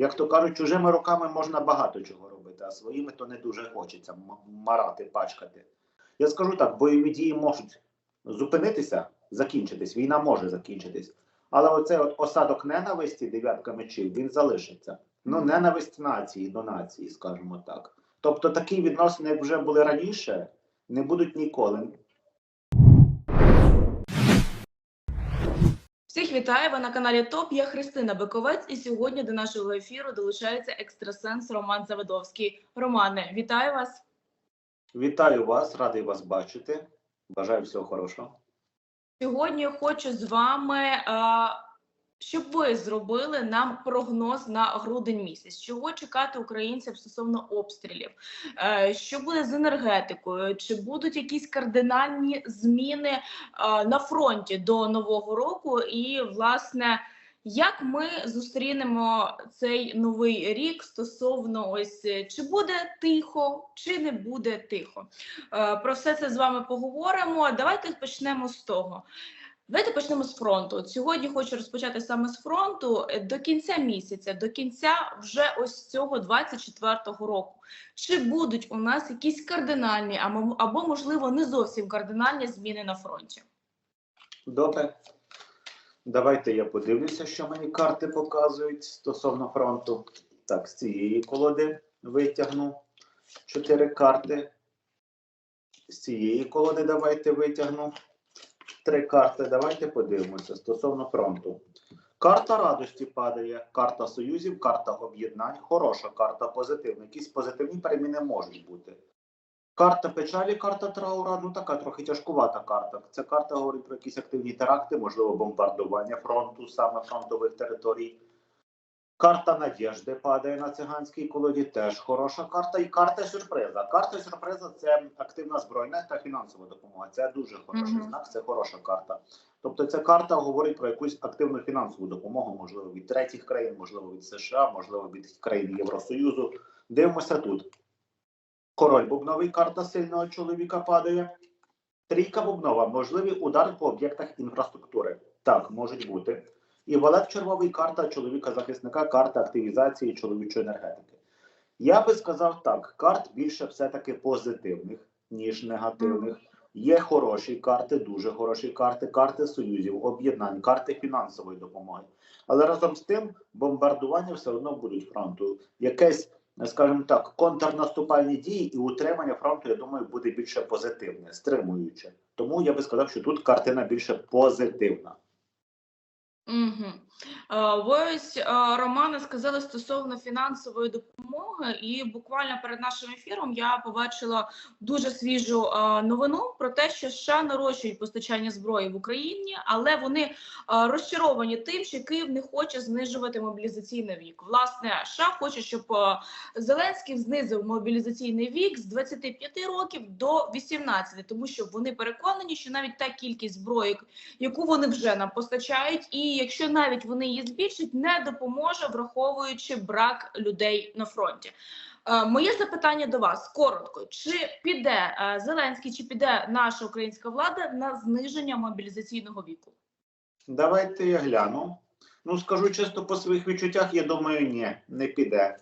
Як то кажуть, чужими руками можна багато чого робити, а своїми то не дуже хочеться марати, пачкати. Я скажу так: бойові дії можуть зупинитися, закінчитись. Війна може закінчитись. Але оцей от осадок ненависті, дев'ятка мечів, він залишиться. Ну, ненависть нації до нації, скажімо так. Тобто такі відносини, як вже були раніше, не будуть ніколи. Всіх вітаю! Ви на каналі ТОП. Я Христина Биковець, і сьогодні до нашого ефіру долучається екстрасенс Роман Заводовський. Романе, вітаю вас! Вітаю вас, радий вас бачити. Бажаю всього хорошого. Сьогодні хочу з вами, е, щоб ви зробили нам прогноз на грудень місяць. Чого чекати українцям стосовно обстрілів? Е, Що буде з енергетикою? Чи будуть якісь кардинальні зміни е, на фронті до нового року? І власне. Як ми зустрінемо цей новий рік стосовно ось е, чи буде тихо, чи не буде тихо? Про все це з вами поговоримо. Давайте почнемо з того. Давайте почнемо з фронту. От сьогодні хочу розпочати саме з фронту Е, до кінця місяця, до кінця вже ось цього 24-го року. Чи будуть у нас якісь кардинальні або, або можливо не зовсім кардинальні зміни на фронті? Добре. Давайте я подивлюся, що мені карти показують стосовно фронту. Так, з цієї колоди витягну чотири карти. З цієї колоди давайте витягну три карти. Давайте подивимося стосовно фронту. Карта радості падає, карта союзів, карта об'єднань. Хороша карта, позитивна. Якісь позитивні переміни можуть бути. Карта печалі, карта траура, ну така трохи тяжкувата карта. Ця карта говорить про якісь активні теракти, можливо, бомбардування фронту, саме фронтових територій. Карта надіжди падає на циганській колоді, теж хороша карта. І карта сюрприза. Карта сюрприза це активна збройна та фінансова допомога. Це дуже хороший Мгм. знак, це хороша карта. Тобто ця карта говорить про якусь активну фінансову допомогу, можливо, від третіх країн, можливо, від США, можливо, від країн Євросоюзу. Дивимося тут. Король бубновий карта сильного чоловіка падає. Трійка бубнова, можливий удар по об'єктах інфраструктури. Так, можуть бути. І валет червовий карта чоловіка-захисника, карта активізації чоловічої енергетики. Я би сказав так: карт більше все-таки позитивних, ніж негативних. Є хороші карти, дуже хороші карти, карти союзів, об'єднань, карти фінансової допомоги. Але разом з тим бомбардування все одно будуть фронту. Якесь скажімо так, контрнаступальні дії і утримання фронту, я думаю, буде більше позитивне, стримуюче. Тому я би сказав, що тут картина більше позитивна. Угу. Ви ось е, Романе сказали стосовно фінансової допомоги, і буквально перед нашим ефіром я побачила дуже свіжу е, новину про те, що США нарощують постачання зброї в Україні, але вони е, розчаровані тим, що Київ не хоче знижувати мобілізаційний вік. Власне, США хоче, щоб е, Зеленський знизив мобілізаційний вік з 25 років до 18, тому що вони переконані, що навіть та кількість зброї, яку вони вже нам постачають, і якщо навіть вони її збільшать, не допоможе, враховуючи брак людей на фронті. Е, Моє запитання до вас коротко: чи піде е, Зеленський, чи піде наша українська влада на зниження мобілізаційного віку? Давайте я гляну. Ну, скажу чисто по своїх відчуттях, я думаю, ні, не піде.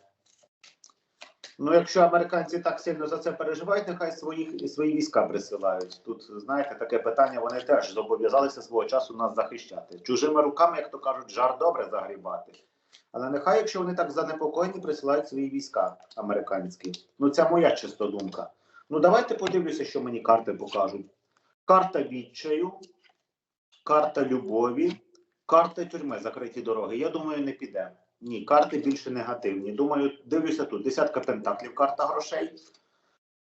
Ну, якщо американці так сильно за це переживають, нехай своїх свої війська присилають. Тут, знаєте, таке питання, вони теж зобов'язалися свого часу нас захищати. Чужими руками, як то кажуть, жар добре загрібати. Але нехай, якщо вони так занепокоєні, присилають свої війська американські. Ну, це моя чисто думка. Ну, давайте подивлюся, що мені карти покажуть. Карта відчаю, карта любові, карта тюрми, закриті дороги. Я думаю, не піде. Ні, карти більше негативні. Думаю, дивлюся тут. Десятка пентаклів, карта грошей,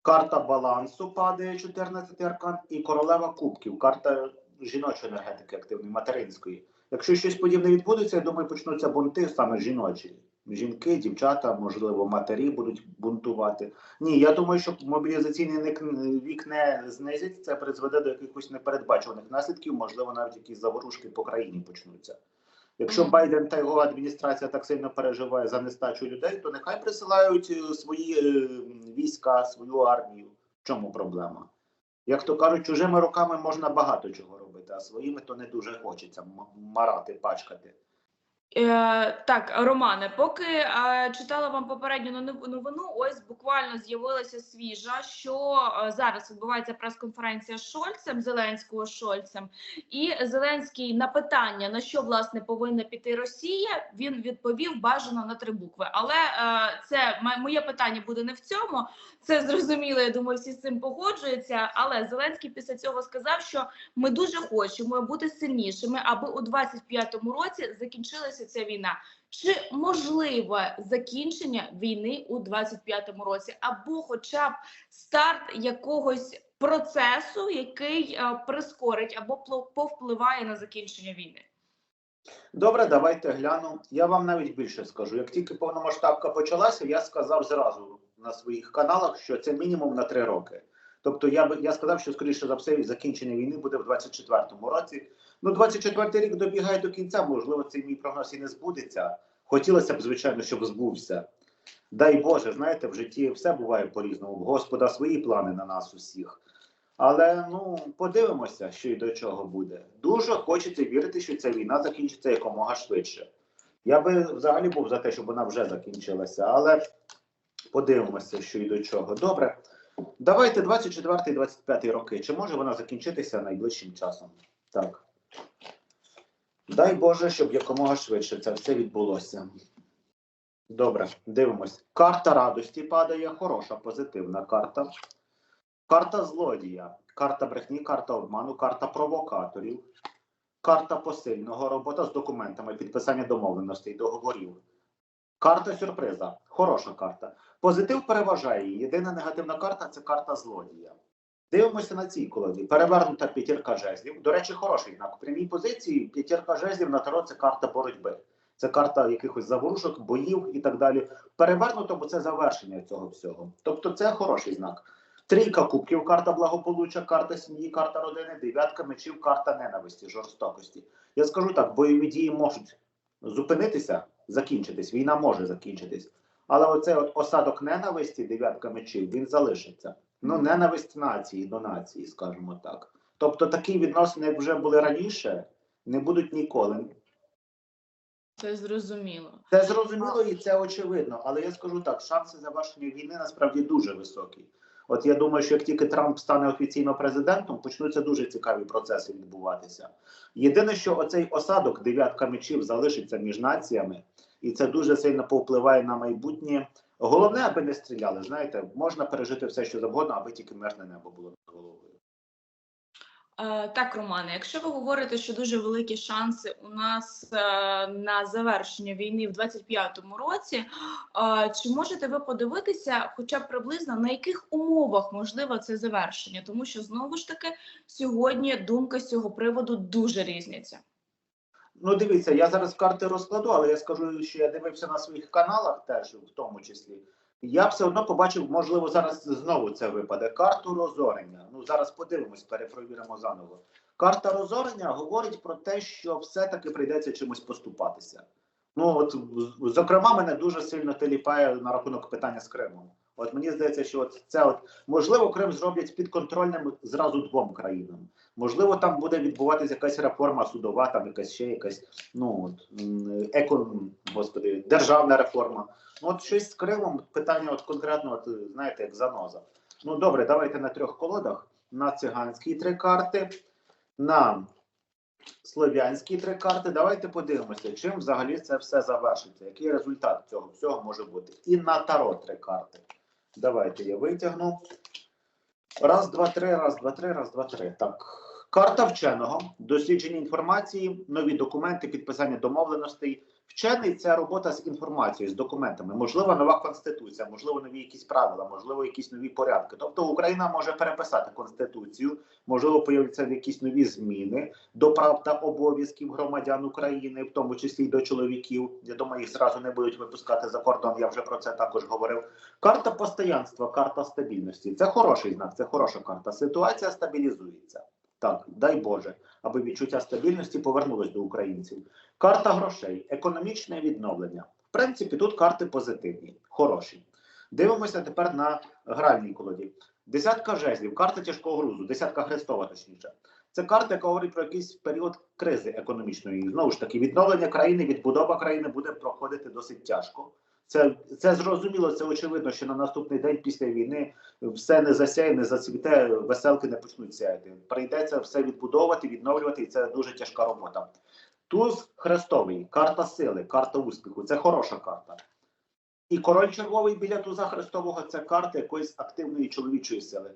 карта балансу падає 14 аркан, і королева кубків, карта жіночої енергетики активної, материнської. Якщо щось подібне відбудеться, я думаю, почнуться бунти саме жіночі. Жінки, дівчата, можливо, матері будуть бунтувати. Ні, я думаю, що мобілізаційний вік не знизить, це призведе до якихось непередбачуваних наслідків, можливо, навіть якісь заворушки по країні почнуться. Якщо Байден та його адміністрація так сильно переживає за нестачу людей, то нехай присилають е, свої е, війська, свою армію. В чому проблема? Як то кажуть, чужими руками можна багато чого робити, а своїми то не дуже хочеться марати, пачкати. Е, так, Романе, поки е, читала вам попередню нов- новину, ось буквально з'явилася свіжа, що е, зараз відбувається прес-конференція з Шольцем, Зеленського Шольцем, і Зеленський на питання, на що власне повинна піти Росія, він відповів бажано на три букви. Але е, це моє питання буде не в цьому. Це зрозуміло. Я думаю, всі з цим погоджуються. Але Зеленський після цього сказав, що ми дуже хочемо бути сильнішими, аби у 25-му році закінчилася ця війна. Чи можливе закінчення війни у 25-му році, або, хоча б старт якогось процесу, який е, прискорить або повпливає на закінчення війни? Добре, давайте гляну. Я вам навіть більше скажу. Як тільки повномасштабка почалася, я сказав зразу на своїх каналах, що це мінімум на три роки. Тобто я би я сказав, що скоріше за все закінчення війни буде в 24-му році. Ну, 24-й рік добігає до кінця. Можливо, цей мій прогноз і не збудеться. Хотілося б, звичайно, щоб збувся. Дай Боже, знаєте, в житті все буває по-різному. Господа свої плани на нас усіх. Але ну подивимося, що і до чого буде. Дуже хочеться вірити, що ця війна закінчиться якомога швидше. Я би взагалі був за те, щоб вона вже закінчилася, але подивимося, що і до чого. Добре. Давайте 24-25 роки. Чи може вона закінчитися найближчим часом? Так. Дай Боже, щоб якомога швидше це все відбулося. Добре, дивимось. Карта радості падає, хороша, позитивна карта. Карта злодія, карта брехні, карта обману, карта провокаторів, карта посильного, робота з документами, підписання домовленостей, договорів. Карта сюрприза. Хороша карта. Позитив переважає її. Єдина негативна карта це карта злодія. Дивимося на цій колоді. Перевернута п'ятірка жезлів. До речі, хороший знак. У прямій позиції п'ятірка жезлів на таро це карта боротьби. Це карта якихось заворушок, боїв і так далі. Перевернуто, бо це завершення цього всього. Тобто це хороший знак. Трійка кубків, карта благополуччя, карта сім'ї, карта родини, дев'ятка мечів, карта ненависті, жорстокості. Я скажу так: бойові дії можуть зупинитися, закінчитись. Війна може закінчитись. Але оцей от осадок ненависті, дев'ятка мечів, він залишиться. Ну, ненависть нації до нації, скажімо так. Тобто такі відносини, як вже були раніше, не будуть ніколи. Це зрозуміло. Це зрозуміло і це очевидно. Але я скажу так: шанси завершення війни насправді дуже високі. От я думаю, що як тільки Трамп стане офіційно президентом, почнуться дуже цікаві процеси відбуватися. Єдине, що оцей осадок, дев'ятка мечів, залишиться між націями, і це дуже сильно повпливає на майбутнє. Головне, аби не стріляли. Знаєте, можна пережити все, що завгодно, аби тільки мирне небо було над головою. Е, Так, Романе, якщо ви говорите, що дуже великі шанси у нас е, на завершення війни в 25-му році, е, чи можете ви подивитися, хоча б приблизно на яких умовах можливо це завершення? Тому що знову ж таки сьогодні думка з цього приводу дуже різняться. Ну, дивіться, я зараз карти розкладу, але я скажу, що я дивився на своїх каналах, теж в тому числі. Я все одно побачив, можливо, зараз знову це випаде. Карту розорення. Ну зараз подивимось, перепровіримо заново. Карта розорення говорить про те, що все-таки прийдеться чимось поступатися. Ну от зокрема, мене дуже сильно теліпає на рахунок питання з Кримом. От мені здається, що от це от можливо Крим зроблять підконтрольним зразу двом країнам. Можливо, там буде відбуватися якась реформа судова, там якась ще якась ну от еко, господи, державна реформа. Ну от щось з Кримом питання, от конкретно, от знаєте, як заноза. Ну добре, давайте на трьох колодах: на циганські три карти, на слов'янські три карти. Давайте подивимося, чим взагалі це все завершиться. Який результат цього всього може бути? І на таро три карти. Давайте я витягну. Раз, два, три, раз, два, три, раз, два, три. Так. Карта вченого, дослідження інформації, нові документи, підписання домовленостей. Вчений це робота з інформацією, з документами. Можливо, нова конституція, можливо, нові якісь правила, можливо, якісь нові порядки. Тобто Україна може переписати конституцію, можливо, появляться якісь нові зміни до прав та обов'язків громадян України, в тому числі й до чоловіків. Я думаю, їх зразу не будуть випускати за кордон. Я вже про це також говорив. Карта постоянства, карта стабільності. Це хороший знак, це хороша карта. Ситуація стабілізується. Так, дай Боже, аби відчуття стабільності повернулось до українців. Карта грошей, економічне відновлення. В принципі, тут карти позитивні, хороші. Дивимося тепер на гральній колоді. Десятка жезлів, карта тяжкого грузу, десятка хрестова, точніше. Це карта, яка говорить про якийсь період кризи економічної. Знову ж таки, відновлення країни, відбудова країни буде проходити досить тяжко. Це, це зрозуміло, це очевидно, що на наступний день після війни все не засяє, не зацвіте, веселки не почнуть сяяти. Прийдеться все відбудовувати, відновлювати, і це дуже тяжка робота. Туз хрестовий, карта сили, карта успіху це хороша карта. І король червовий біля туза хрестового це карта якоїсь активної чоловічої сили.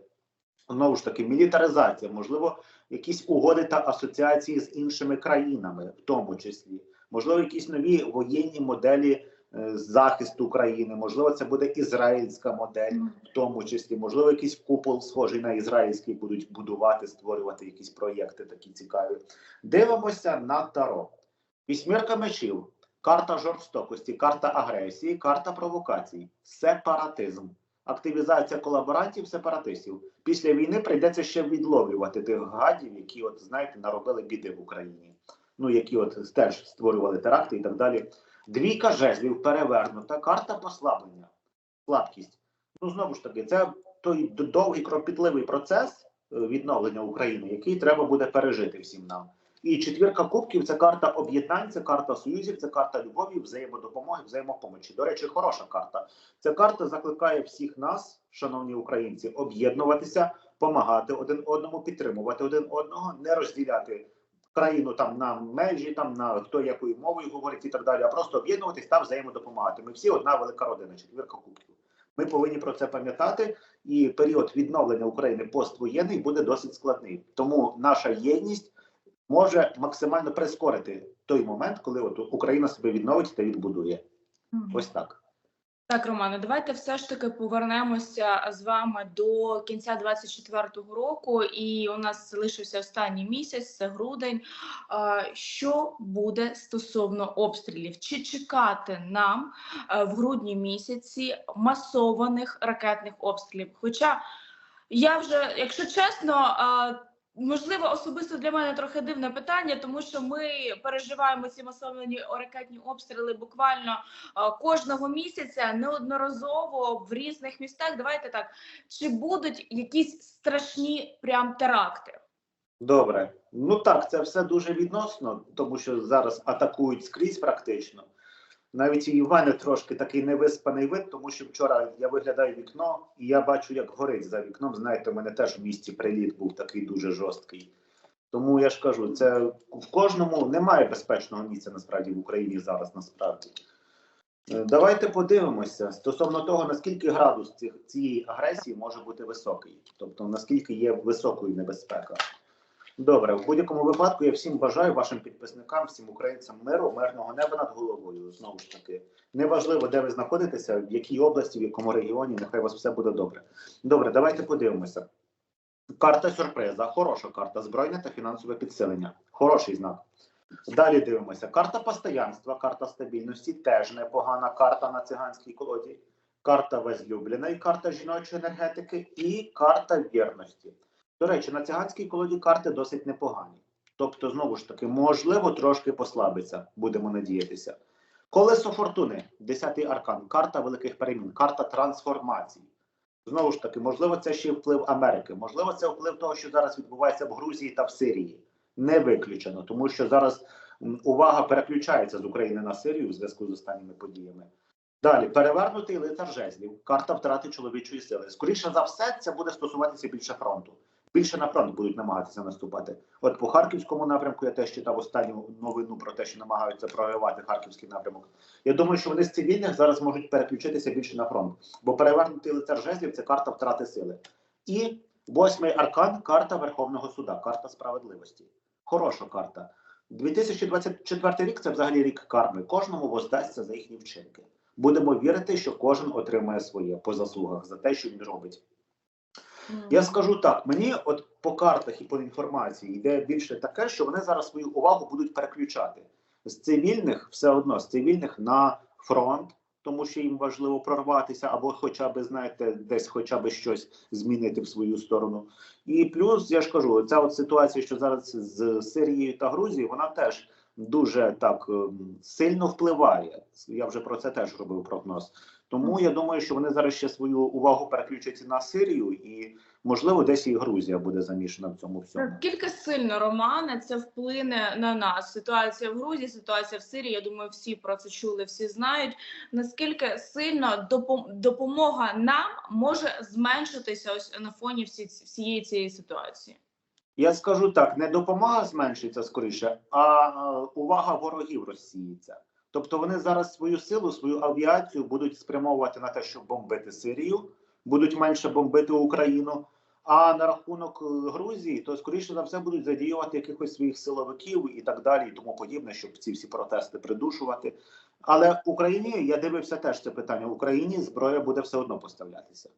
Знову ж таки, мілітаризація, можливо, якісь угоди та асоціації з іншими країнами, в тому числі, можливо, якісь нові воєнні моделі захисту України, можливо, це буде ізраїльська модель, в тому числі, можливо, якийсь купол схожий на ізраїльський будуть будувати, створювати якісь проєкти такі цікаві. Дивимося на Таро. Вісьмірка мечів, карта жорстокості, карта агресії, карта провокацій, сепаратизм, активізація колаборантів, сепаратистів. Після війни прийдеться ще відловлювати тих гадів, які, от знаєте, наробили біди в Україні. Ну, які от теж створювали теракти і так далі. Двійка жезлів перевернута, карта послаблення, слабкість. Ну, знову ж таки, це той довгий кропітливий процес е, відновлення України, який треба буде пережити всім нам. І четвірка кубків це карта об'єднань, це карта союзів, це карта любові, взаємодопомоги, взаємопомочі. До речі, хороша карта. Ця карта закликає всіх нас, шановні українці, об'єднуватися, помагати один одному, підтримувати один одного, не розділяти країну там на межі, там на хто якою мовою говорить і так далі, а просто об'єднуватись та взаємодопомагати. Ми всі одна велика родина, четвірка кубків. Ми повинні про це пам'ятати, і період відновлення України поствоєнний буде досить складний. Тому наша єдність може максимально прискорити той момент, коли от Україна себе відновить та відбудує. Ось так. Так, Романе, давайте все ж таки повернемося з вами до кінця 24-го року, і у нас залишився останній місяць, це грудень. Що буде стосовно обстрілів? Чи чекати нам е, в грудні місяці масованих ракетних обстрілів? Хоча я вже, якщо чесно, а, можливо, особисто для мене трохи дивне питання, тому що ми переживаємо ці масовані ракетні обстріли буквально кожного місяця неодноразово в різних містах. Давайте так, чи будуть якісь страшні прям теракти? Добре. Ну так, це все дуже відносно, тому що зараз атакують скрізь практично. Навіть і в мене трошки такий невиспаний вид, тому що вчора я виглядаю вікно і я бачу, як горить за вікном. Знаєте, у мене теж в місті приліт був такий дуже жорсткий. Тому я ж кажу, це в кожному немає безпечного місця насправді в Україні зараз. Насправді. Е, Давайте подивимося стосовно того, наскільки градус цієї агресії може бути високий, тобто наскільки є високою небезпека. Добре, в будь-якому випадку я всім бажаю вашим підписникам, всім українцям миру, мирного неба над головою. Знову ж таки, неважливо, де ви знаходитеся, в якій області, в якому регіоні, нехай у вас все буде добре. Добре, давайте подивимося. Карта сюрприза, хороша карта, збройне та фінансове підсилення. Хороший знак. Далі дивимося. Карта постоянства, карта стабільності, теж непогана карта на циганській колоді. Карта возлюбленої, карта жіночої енергетики і карта вірності. До речі, на циганській колоді карти досить непогані. Тобто, знову ж таки, можливо, трошки послабиться, будемо надіятися. Колесо фортуни, 10-й аркан, карта великих перемін, карта трансформації. Знову ж таки, можливо, це ще вплив Америки, можливо, це вплив того, що зараз відбувається в Грузії та в Сирії. Не виключено, тому що зараз увага переключається з України на Сирію в зв'язку з останніми подіями. Далі перевернутий лицар жезлів, карта втрати чоловічої сили. Скоріше за все, це буде стосуватися більше фронту. Більше на фронт будуть намагатися наступати. От по харківському напрямку я теж читав останню новину про те, що намагаються проривати харківський напрямок. Я думаю, що вони з цивільних зараз можуть переключитися більше на фронт, бо перевернутий лицар жезлів це карта втрати сили. І восьмий аркан карта Верховного суда, карта справедливості. Хороша карта. 2024 рік це взагалі рік карми. Кожному воздасться за їхні вчинки. Будемо вірити, що кожен отримає своє по заслугах за те, що він робить. Я скажу так: мені, от по картах і по інформації, йде більше таке, що вони зараз свою увагу будуть переключати з цивільних, все одно з цивільних на фронт, тому що їм важливо прорватися, або хоча б, знаєте, десь хоча б щось змінити в свою сторону. І плюс я ж кажу, ця от ситуація, що зараз з Сирією та Грузією, вона теж дуже так ем, сильно впливає. Я вже про це теж робив прогноз. Тому я думаю, що вони зараз ще свою увагу переключаться на Сирію, і можливо десь і Грузія буде замішана в цьому всьому. Наскільки сильно Романе це вплине на нас? Ситуація в Грузії, ситуація в Сирії. Я думаю, всі про це чули, всі знають. Наскільки сильно допомога нам може зменшитися ось на фоні всі, всієї цієї ситуації? Я скажу так: не допомога зменшиться скоріше, а е, увага ворогів розсіється. Тобто вони зараз свою силу, свою авіацію будуть спрямовувати на те, щоб бомбити Сирію, будуть менше бомбити Україну. А на рахунок е, Грузії, то скоріше за все будуть задіювати якихось своїх силовиків і так далі, і тому подібне, щоб ці всі протести придушувати. Але в Україні я дивився теж це питання. В Україні зброя буде все одно поставлятися.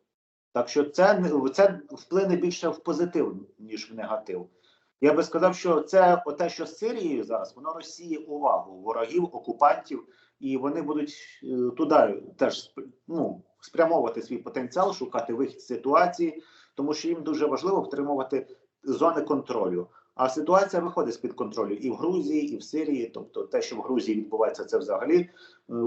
Так що це це вплине більше в позитив, ніж в негатив. Я би сказав, що це те, що з Сирією зараз, воно розсіє увагу ворогів, окупантів, і вони будуть е, туди теж ну, спрямовувати свій потенціал, шукати вихід з ситуації, тому що їм дуже важливо втримувати зони контролю. А ситуація виходить з-під контролю і в Грузії, і в Сирії. Тобто, те, що в Грузії відбувається, це взагалі е,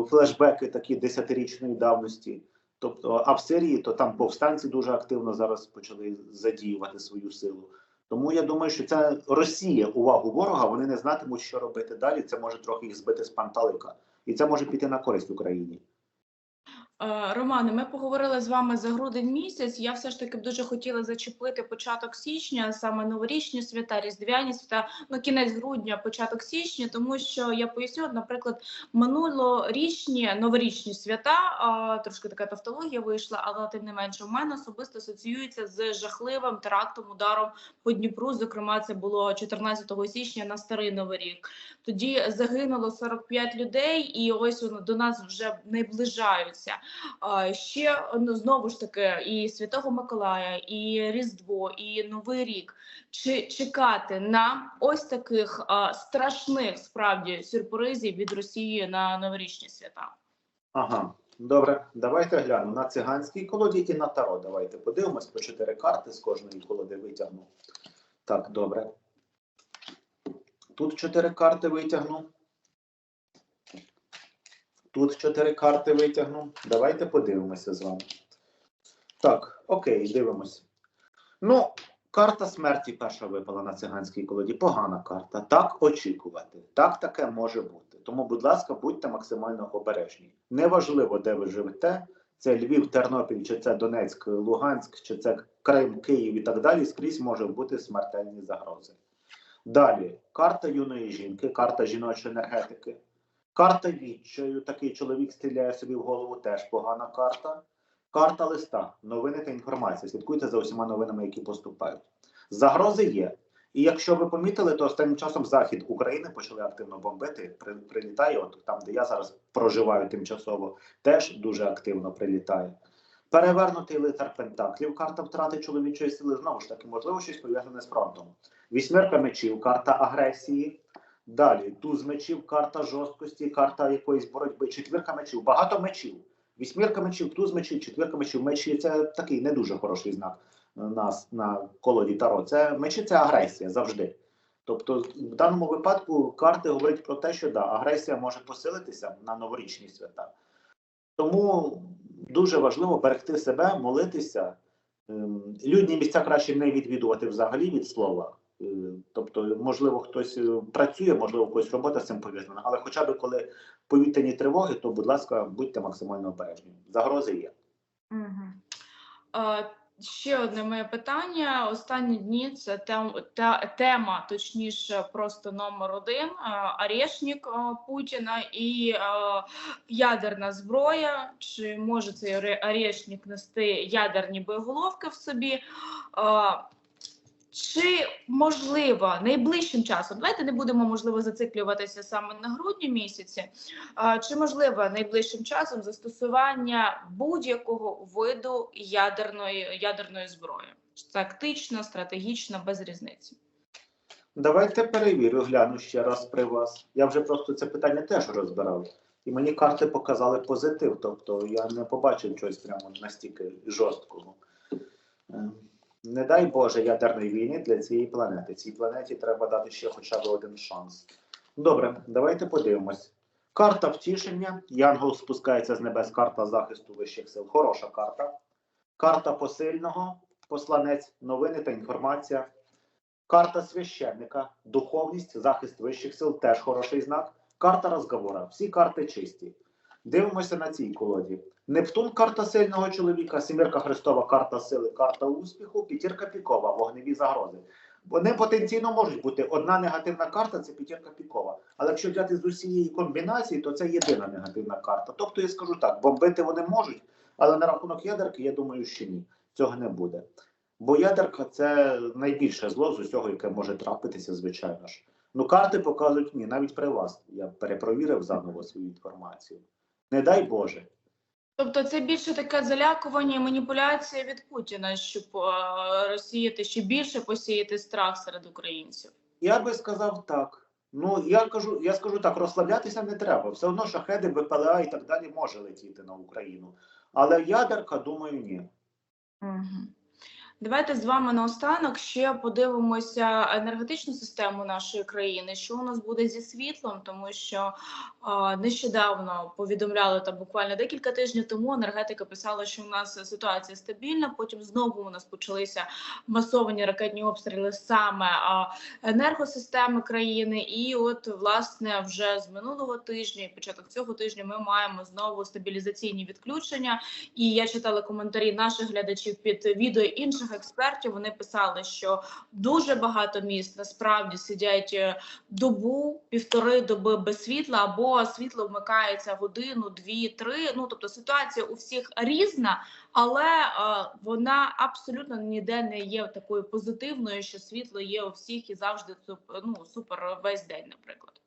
флешбеки такі десятирічної давності. Тобто, а в Сирії то там повстанці дуже активно зараз почали задіювати свою силу. Тому я думаю, що це Росія увагу ворога. Вони не знатимуть, що робити далі. Це може трохи їх збити з панталика, і це може піти на користь Україні. Е, Романе, ми поговорили з вами за грудень місяць. Я все ж таки б дуже хотіла зачепити початок січня, саме новорічні свята, різдвяні свята, ну кінець грудня, початок січня, тому що я поясню, наприклад, минулорічні новорічні свята, а, трошки така тавтологія вийшла, але тим не менше, у мене особисто асоціюється з жахливим терактом, ударом по Дніпру. Зокрема, це було 14 січня на старий новий рік. Тоді загинуло 45 людей, і ось до нас вже наближаються. Ще ну, знову ж таки і Святого Миколая, і Різдво, і Новий рік. Чи чекати на ось таких страшних справді сюрпризів від Росії на новорічні свята? Ага, добре, давайте глянемо на циганській колоді і на таро. Давайте подивимось по чотири карти з кожної колоди витягну. Так, добре. Тут чотири карти витягну. Тут чотири карти витягну. Давайте подивимося з вами. Так, окей, дивимося. Ну, карта смерті перша випала на циганській колоді. Погана карта. Так очікувати. Так таке може бути. Тому, будь ласка, будьте максимально обережні. Неважливо, де ви живете. Це Львів, Тернопіль, чи це Донецьк, Луганськ, чи це Крим, Київ і так далі. Скрізь може бути смертельні загрози. Далі карта юної жінки, карта жіночої енергетики. Карта відчаю, такий чоловік стріляє собі в голову, теж погана карта. Карта листа, новини та інформація. Слідкуйте за усіма новинами, які поступають. Загрози є. І якщо ви помітили, то останнім часом захід України почали активно бомбити. Прилітає, от там, де я зараз проживаю тимчасово, теж дуже активно прилітає. Перевернутий лицар Пентаклів, карта втрати чоловічої сили, знову ж таки, можливо, щось пов'язане з фронтом. Вісьмерка мечів, карта агресії. Далі туз мечів, карта жорсткості, карта якоїсь боротьби, четвірка мечів, багато мечів. Вісьмірка мечів, туз мечів, четвірка мечів. Мечі це такий не дуже хороший знак на, на колоді Таро. Це мечі це агресія завжди. Тобто, в даному випадку карти говорять про те, що да, агресія може посилитися на новорічні свята. Тому дуже важливо берегти себе, молитися. Ем, Людні місця краще не відвідувати взагалі від слова. Е, Тобто, можливо, хтось е, працює, можливо, когось робота з цим пов'язана, але хоча б коли повітряні тривоги, то, будь ласка, будьте максимально обережні. Загрози є. Угу. Е, ще одне моє питання. Останні дні це тем, та, тема, точніше, просто номер один: Арешник е, Путіна і е, ядерна зброя. Чи може цей Аре- Арешник нести ядерні боєголовки в собі? Е, чи можливо найближчим часом, давайте не будемо можливо зациклюватися саме на грудні місяці. Чи можливо найближчим часом застосування будь-якого виду ядерної ядерної зброї? Тактично, стратегічно, без різниці. Давайте перевірю, гляну ще раз при вас. Я вже просто це питання теж розбирав. І мені карти показали позитив, тобто я не побачив чогось прямо настільки жорсткого. Не дай Боже ядерної війни для цієї планети. Цій планеті треба дати ще хоча б один шанс. Добре, давайте подивимось. Карта втішення. Янгол спускається з небес, карта захисту вищих сил. Хороша карта. Карта посильного, посланець, новини та інформація. Карта священника, духовність, захист вищих сил теж хороший знак. Карта розговора. Всі карти чисті. Дивимося на цій колоді. Нептун карта сильного чоловіка, сімірка Христова карта сили, карта успіху, п'ятірка пікова, вогневі загрози. Вони потенційно можуть бути. Одна негативна карта це п'ятірка пікова. Але якщо взяти з усієї комбінації, то це єдина негативна карта. Тобто я скажу так: бомбити вони можуть, але на рахунок ядерки, я думаю, що ні. Цього не буде. Бо ядерка це найбільше зло з усього, яке може трапитися, звичайно ж. Ну, карти показують ні, навіть при вас. Я перепровірив заново свою інформацію. Не дай Боже. Тобто це більше таке залякування і маніпуляція від Путіна, щоб е, розсіяти ще більше посіяти страх серед українців. Я би сказав так. Ну, я кажу, я скажу так, розслаблятися не треба. Все одно шахеди, БПЛА і так далі може летіти на Україну. Але ядерка, думаю, ні. Угу. Давайте з вами наостанок ще подивимося енергетичну систему нашої країни. Що у нас буде зі світлом, тому що а, нещодавно повідомляли там буквально декілька тижнів тому. Енергетика писала, що у нас ситуація стабільна. Потім знову у нас почалися масовані ракетні обстріли саме а, енергосистеми країни. І от власне вже з минулого тижня, і початок цього тижня, ми маємо знову стабілізаційні відключення. І я читала коментарі наших глядачів під відео інших експертів. Вони писали, що дуже багато міст насправді сидять е, добу, півтори доби без світла, або світло вмикається годину, дві, три. Ну тобто ситуація у всіх різна, але е, вона абсолютно ніде не є такою позитивною, що світло є у всіх і завжди ну, супер весь день, наприклад.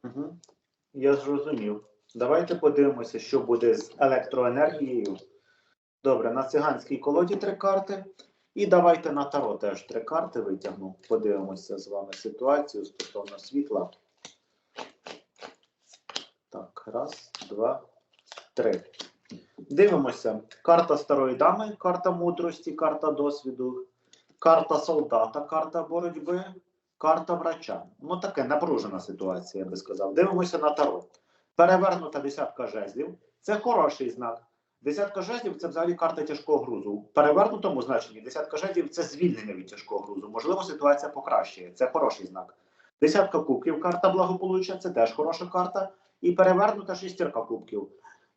Я зрозумів. Давайте подивимося, що буде з електроенергією. Добре, на циганській колоді три карти. І давайте на таро теж три карти витягну. Подивимося з вами ситуацію стосовно світла. Так, раз, два, три. Дивимося. Карта старої дами, карта мудрості, карта досвіду, карта солдата, карта боротьби, карта врача. Ну таке напружена ситуація, я би сказав. Дивимося на таро. Перевернута десятка жезлів. Це хороший знак. Десятка жезлів це взагалі карта тяжкого грузу. В перевернутому значенні десятка жезлів це звільнення від тяжкого грузу. Можливо, ситуація покращує. Це хороший знак. Десятка кубків, карта благополуччя, це теж хороша карта. І перевернута шістірка кубків.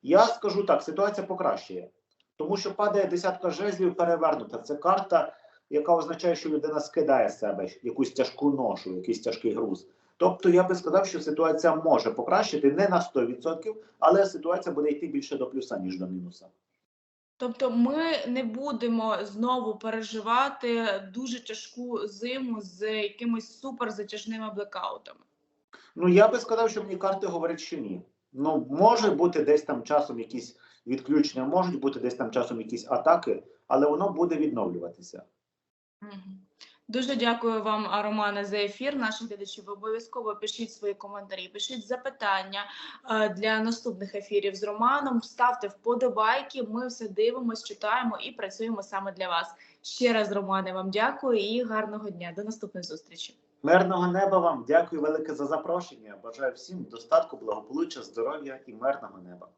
Я скажу так: ситуація покращує, тому що падає десятка жезлів перевернута. Це карта, яка означає, що людина скидає з себе якусь тяжку ношу, якийсь тяжкий груз. Тобто я би сказав, що ситуація може покращити не на 100%, але ситуація буде йти більше до плюса, ніж до мінуса. Тобто ми не будемо знову переживати дуже тяжку зиму з якимись супер затяжними блекаутами. Ну я би сказав, що мені карти говорять, що ні. Ну, може бути десь там часом якісь відключення, можуть бути десь там часом якісь атаки, але воно буде відновлюватися. Мгм. Дуже дякую вам, Романе, за ефір. Наші глядачі, ви обов'язково пишіть свої коментарі, пишіть запитання е, для наступних ефірів з Романом. Ставте вподобайки. Ми все дивимося, читаємо і працюємо саме для вас. Ще раз, Романе, вам дякую і гарного дня. До наступної зустрічі. Мирного неба вам, дякую велике за запрошення. Бажаю всім достатку, благополуччя, здоров'я і мирного неба.